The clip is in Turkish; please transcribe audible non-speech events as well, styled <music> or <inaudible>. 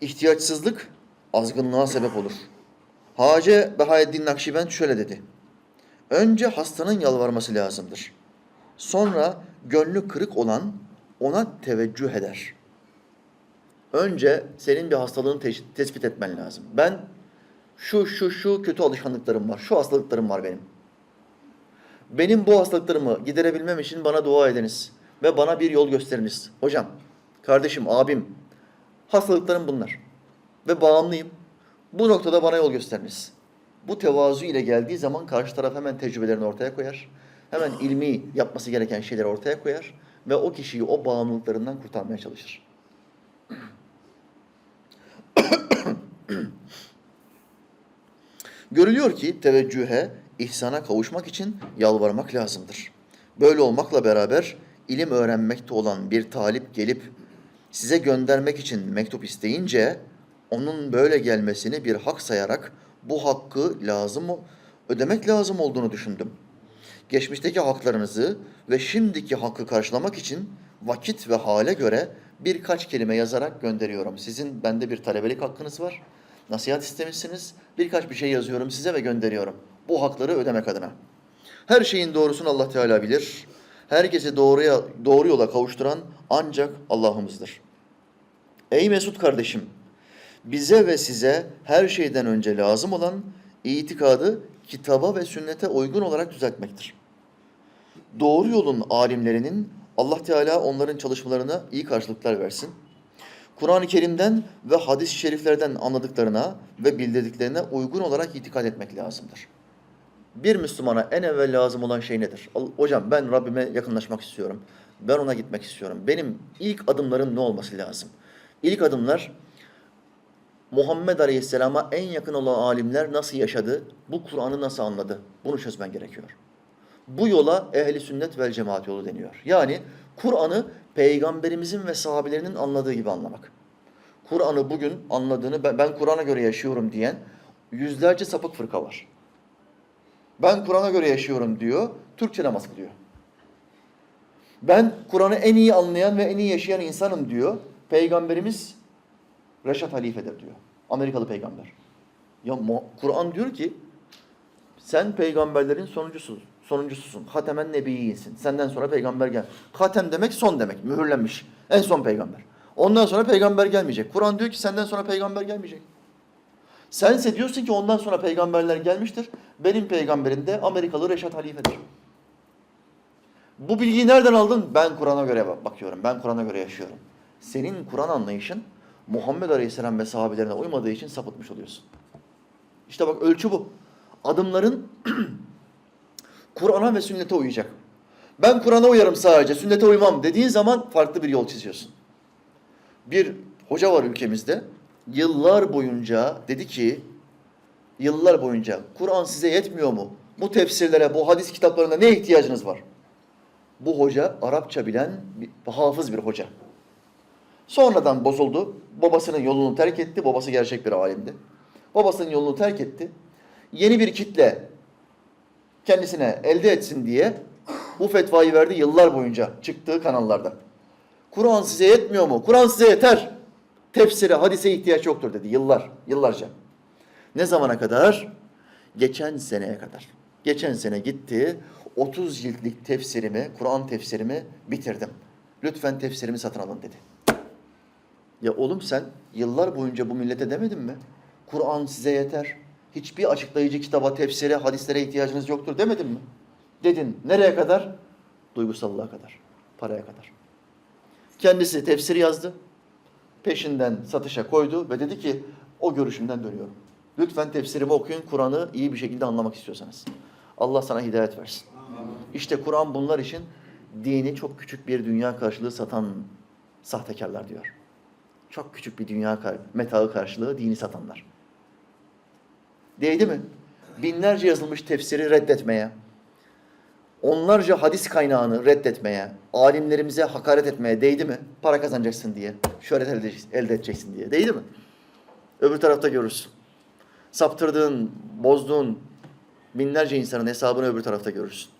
ihtiyaçsızlık azgınlığa sebep olur. Hace Behaeddin Nakşibend şöyle dedi. Önce hastanın yalvarması lazımdır. Sonra gönlü kırık olan ona teveccüh eder. Önce senin bir hastalığını teş- tespit etmen lazım. Ben şu şu şu kötü alışkanlıklarım var. Şu hastalıklarım var benim. Benim bu hastalıklarımı giderebilmem için bana dua ediniz ve bana bir yol gösteriniz. Hocam, kardeşim, abim, hastalıklarım bunlar ve bağımlıyım. Bu noktada bana yol gösteriniz. Bu tevazu ile geldiği zaman karşı taraf hemen tecrübelerini ortaya koyar. Hemen ilmi yapması gereken şeyleri ortaya koyar ve o kişiyi o bağımlılıklarından kurtarmaya çalışır. <coughs> Görülüyor ki teveccühe, ihsana kavuşmak için yalvarmak lazımdır. Böyle olmakla beraber ilim öğrenmekte olan bir talip gelip size göndermek için mektup isteyince onun böyle gelmesini bir hak sayarak bu hakkı lazım ödemek lazım olduğunu düşündüm. Geçmişteki haklarınızı ve şimdiki hakkı karşılamak için vakit ve hale göre birkaç kelime yazarak gönderiyorum. Sizin bende bir talebelik hakkınız var. Nasihat istemişsiniz. Birkaç bir şey yazıyorum size ve gönderiyorum. Bu hakları ödemek adına. Her şeyin doğrusunu Allah Teala bilir. Herkesi doğruya doğru yola kavuşturan ancak Allah'ımızdır. Ey Mesut kardeşim, bize ve size her şeyden önce lazım olan itikadı kitaba ve sünnete uygun olarak düzeltmektir. Doğru yolun alimlerinin Allah Teala onların çalışmalarına iyi karşılıklar versin. Kur'an-ı Kerim'den ve hadis-i şeriflerden anladıklarına ve bildirdiklerine uygun olarak itikad etmek lazımdır. Bir Müslümana en evvel lazım olan şey nedir? Hocam ben Rabbime yakınlaşmak istiyorum. Ben ona gitmek istiyorum. Benim ilk adımlarım ne olması lazım? İlk adımlar Muhammed Aleyhisselam'a en yakın olan alimler nasıl yaşadı? Bu Kur'an'ı nasıl anladı? Bunu çözmen gerekiyor. Bu yola ehli sünnet vel cemaat yolu deniyor. Yani Kur'an'ı peygamberimizin ve sahabelerinin anladığı gibi anlamak. Kur'an'ı bugün anladığını ben, ben Kur'an'a göre yaşıyorum diyen yüzlerce sapık fırka var. Ben Kur'an'a göre yaşıyorum diyor, Türkçe namaz kılıyor. Ben Kur'an'ı en iyi anlayan ve en iyi yaşayan insanım diyor. Peygamberimiz Reşat Halife'dir diyor. Amerikalı peygamber. Ya Kur'an diyor ki sen peygamberlerin sonuncusun. Sonuncususun. Hatemen nebiyinsin. Senden sonra peygamber gel. Hatem demek son demek. Mühürlenmiş. En son peygamber. Ondan sonra peygamber gelmeyecek. Kur'an diyor ki senden sonra peygamber gelmeyecek. Sense diyorsun ki ondan sonra peygamberler gelmiştir. Benim peygamberim de Amerikalı Reşat Halife'dir. Bu bilgiyi nereden aldın? Ben Kur'an'a göre bak- bakıyorum. Ben Kur'an'a göre yaşıyorum. Senin Kur'an anlayışın Muhammed Aleyhisselam ve sahabelerine uymadığı için sapıtmış oluyorsun. İşte bak ölçü bu. Adımların <clears throat> Kur'an'a ve sünnete uyacak. Ben Kur'an'a uyarım sadece, sünnete uymam dediğin zaman farklı bir yol çiziyorsun. Bir hoca var ülkemizde. Yıllar boyunca dedi ki, yıllar boyunca Kur'an size yetmiyor mu? Bu tefsirlere, bu hadis kitaplarına ne ihtiyacınız var? Bu hoca Arapça bilen, bir, hafız bir hoca. Sonradan bozuldu. Babasının yolunu terk etti. Babası gerçek bir alimdi. Babasının yolunu terk etti. Yeni bir kitle kendisine elde etsin diye bu fetvayı verdi yıllar boyunca çıktığı kanallarda. Kur'an size yetmiyor mu? Kur'an size yeter. Tefsire, hadise ihtiyaç yoktur dedi yıllar, yıllarca. Ne zamana kadar? Geçen seneye kadar. Geçen sene gitti, 30 ciltlik tefsirimi, Kur'an tefsirimi bitirdim. Lütfen tefsirimi satın alın dedi. Ya oğlum sen yıllar boyunca bu millete demedin mi? Kur'an size yeter. Hiçbir açıklayıcı kitaba, tefsire, hadislere ihtiyacınız yoktur demedin mi? Dedin. Nereye kadar? Duygusallığa kadar. Paraya kadar. Kendisi tefsir yazdı. Peşinden satışa koydu ve dedi ki o görüşümden dönüyorum. Lütfen tefsirimi okuyun, Kur'an'ı iyi bir şekilde anlamak istiyorsanız. Allah sana hidayet versin. İşte Kur'an bunlar için dini çok küçük bir dünya karşılığı satan sahtekarlar diyor. Çok küçük bir dünya metağı karşılığı dini satanlar. Değdi mi? Binlerce yazılmış tefsiri reddetmeye, onlarca hadis kaynağını reddetmeye, alimlerimize hakaret etmeye değdi mi? Para kazanacaksın diye, şöhret elde edeceksin, diye. Değdi mi? Öbür tarafta görürsün. Saptırdığın, bozduğun binlerce insanın hesabını öbür tarafta görürsün.